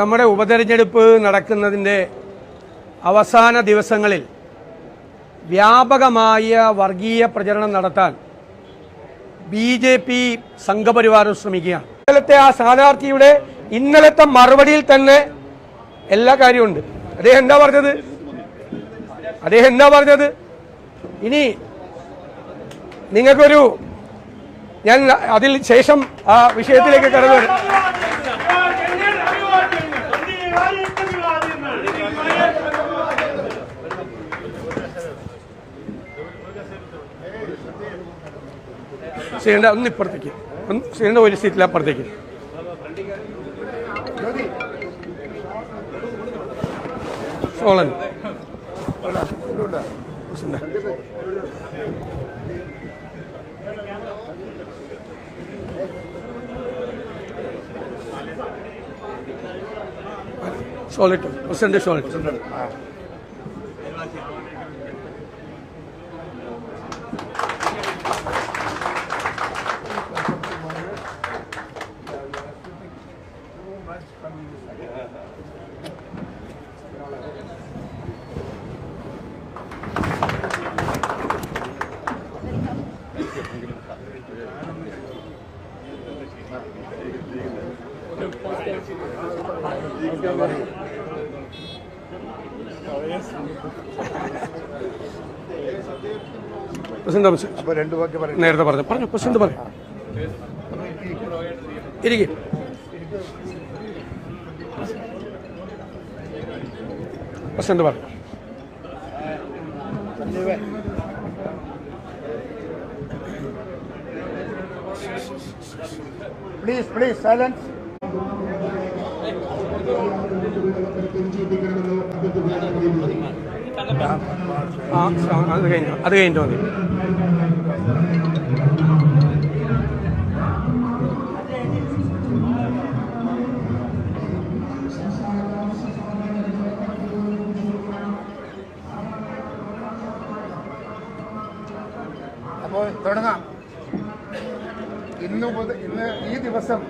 നമ്മുടെ ഉപതെരഞ്ഞെടുപ്പ് നടക്കുന്നതിന്റെ അവസാന ദിവസങ്ങളിൽ വ്യാപകമായ വർഗീയ പ്രചരണം നടത്താൻ ബി ജെ പി സംഘപരിവാരം ശ്രമിക്കുകയാണ്. ഇന്നലത്തെ ആ സ്ഥാനാർത്ഥിയുടെ ഇന്നലത്തെ മറുപടിയിൽ തന്നെ എല്ലാ കാര്യമുണ്ട് അദ്ദേഹം എന്താ പറഞ്ഞത്? അദ്ദേഹം എന്താ പറഞ്ഞത്? ഇനി നിങ്ങൾക്കൊരു ഞാൻ അതിൽ ശേഷം ആ വിഷയത്തിലേക്ക് കടന്നു ശ്രീണ്ട ഒന്ന് ഇപ്പുറത്തേക്ക്. ശ്രീണ്ട ഒരു സീറ്റിൽ അപ്പുറത്തേക്ക്. സോളൻ. ഷോളിട്ട് പ്രസിഡന്റ് ഷോളിട്ട് പ്രസിഡന്റ് അപ്പൊ രണ്ടു വാക്ക് പറയും നേരത്തെ പറഞ്ഞു. പറഞ്ഞു പ്രസിഡന്റ് പറഞ്ഞു. ഇരിക്കും. പ്രസിഡന്റ് പറഞ്ഞു പ്ലീസ് പ്ലീസ് സൈലൻസ് അത് കഴിഞ്ഞു അത് കഴിഞ്ഞു മതി അപ്പോൾ തുടങ്ങാം. ഇന്ന് ഇന്ന് ഈ ദിവസം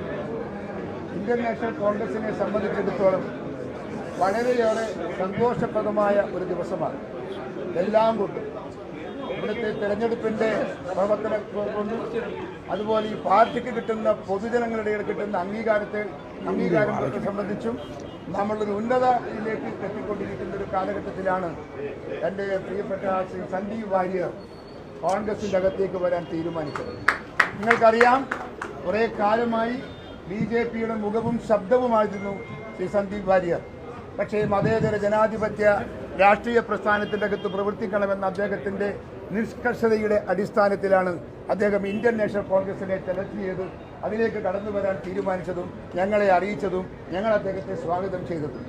ഇന്ത്യൻ നാഷണൽ കോൺഗ്രസിനെ സംബന്ധിച്ചിടത്തോളം വളരെയേറെ സന്തോഷപ്രദമായ ഒരു ദിവസമാണ്. എല്ലാം കൊണ്ടും. ഇവിടുത്തെ തെരഞ്ഞെടുപ്പിന്റെ പ്രവർത്തന കൊണ്ടും അതുപോലെ ഈ പാർട്ടിക്ക് കിട്ടുന്ന പൊതുജനങ്ങളുടെ ഇടയിൽ കിട്ടുന്ന അംഗീകാരത്തെ അംഗീകാരം സംബന്ധിച്ചും നമ്മളൊരു ഉന്നതയിലേക്ക് എത്തിക്കൊണ്ടിരിക്കുന്ന ഒരു കാലഘട്ടത്തിലാണ് എന്റെ പ്രിയപ്പെട്ട ശ്രീ സന്ദീപ് വാര്യർ കോൺഗ്രസിന്റെ അകത്തേക്ക് വരാൻ തീരുമാനിച്ചത്. നിങ്ങൾക്കറിയാം കുറേ കാലമായി ബി ജെ പിയുടെ മുഖവും ശബ്ദവുമായിരുന്നു ശ്രീ സന്ദീപ് വാര്യർ. പക്ഷേ മതേതര ജനാധിപത്യ രാഷ്ട്രീയ പ്രസ്ഥാനത്തിന്റെ അകത്ത് പ്രവർത്തിക്കണമെന്ന അദ്ദേഹത്തിന്റെ നിഷ്കർഷതയുടെ അടിസ്ഥാനത്തിലാണ് അദ്ദേഹം ഇന്ത്യൻ നാഷണൽ കോൺഗ്രസിനെ സെലക്ട് ചെയ്ത് അതിലേക്ക് കടന്നു വരാൻ തീരുമാനിച്ചതും ഞങ്ങളെ അറിയിച്ചതും ഞങ്ങൾ അദ്ദേഹത്തെ സ്വാഗതം ചെയ്തതും.